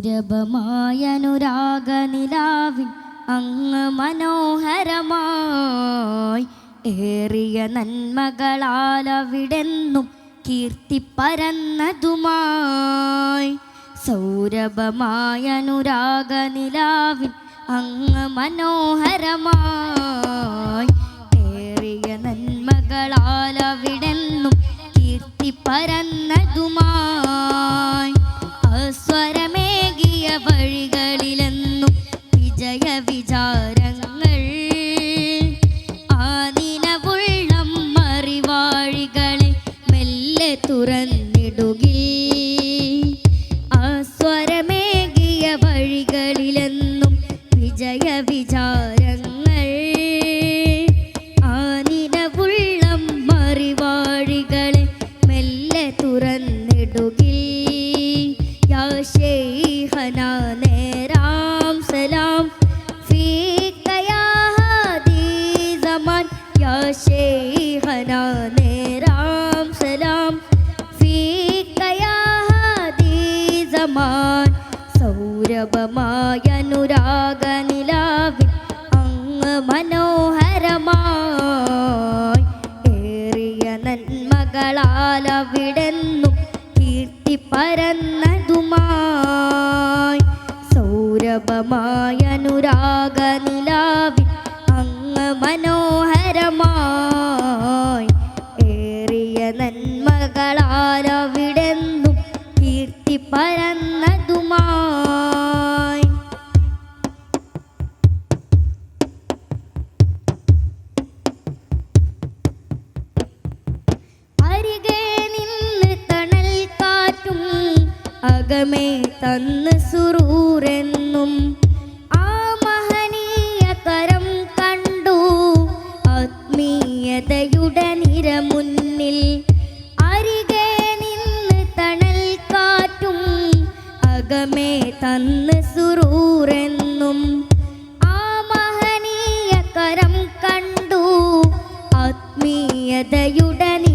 സൗരഭമായ അനുരാഗനിലാവിൻ അങ്ങ് മനോഹരമായി ഏറിയ നന്മകളാലവിടെന്നും കീർത്തി പരന്നതുമായി. സൗരഭമായനുരാഗനിലാവിൻ അങ്ങ് മനോഹരമായി മെല്ലെ സമാൻ സൗരഭമായ അനുരാഗനിലാവിൻ അങ്ങ് മനോഹരമായി. ഏറിയ നന്മകളാൽ അവിടെന്നും കീർത്തി പരന്നതുമായി. സൗരഭമായ അനുരാഗനിലാവിൻ അങ്ങ് മനോഹരമായി. കീർത്തി പരന്നതുമായി അരികെ നിന്ന് തണൽ കാറ്റും അകമേ തന്ന് സുറൂരെന്നും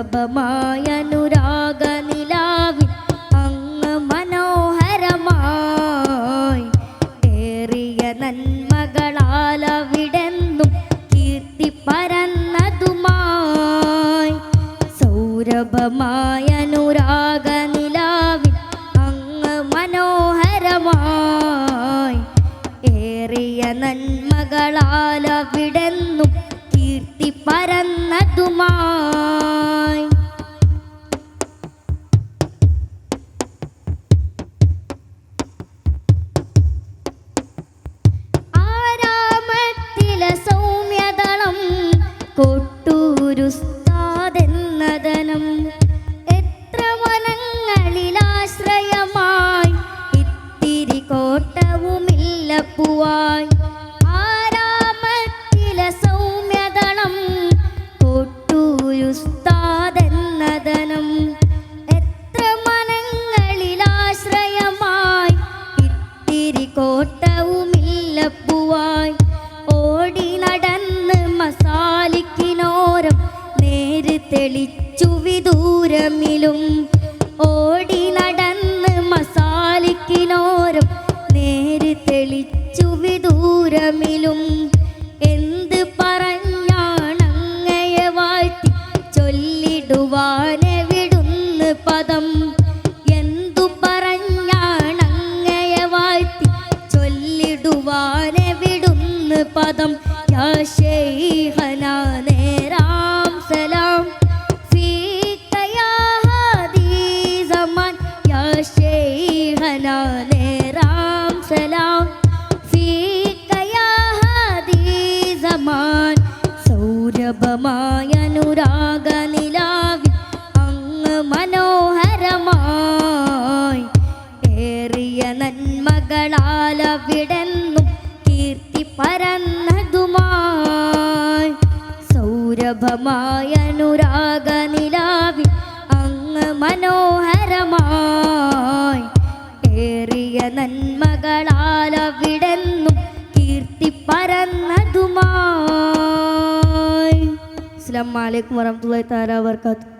സൗരഭമായ അനുരാഗനിലാവിൻ അങ്ങ് മനോഹരമായി ഏറിയ നന്മകളാൽ അവിടെന്നും കീർത്തി പരന്നതുമായി. സൗരഭമായ അനുരാഗനിലാവിൻ അങ്ങ് മനോഹരമായി ഏറിയ നന്മകളാൽ അവിടെന്നും കീർത്തി പരന്നതുമായി. ആരാമത്തിലെ സൗമ്യദളം തെളിച്ചു വിദൂരമിലും ഓടി നടന്ന് മസാലിക്കിനോരം നേര് തെളിച്ചു വിദൂരമിലും എന്ത് പറഞ്ഞാണങ്ങയെ വാഴ്ത്തി ചൊല്ലിടുവാനെ വിടുന്ന് പദം. എന്തു പറഞ്ഞാണങ്ങയെ വാഴ്ത്തി ചൊല്ലിടുവാനെ വിടുന്ന് പദം. യാ നേരാം സലാം. സൗരഭമായ അനുരാഗ നിലാവി അങ്ങ് മനോഹരമായി ഏറിയ നന്മകളാൽ അവിടെന്നും കീർത്തി പരന്നതുമായി. അസ്സലാമു അലൈക്കും വറഹ്മത്തുള്ളാഹി തആല വർക്കാത്തു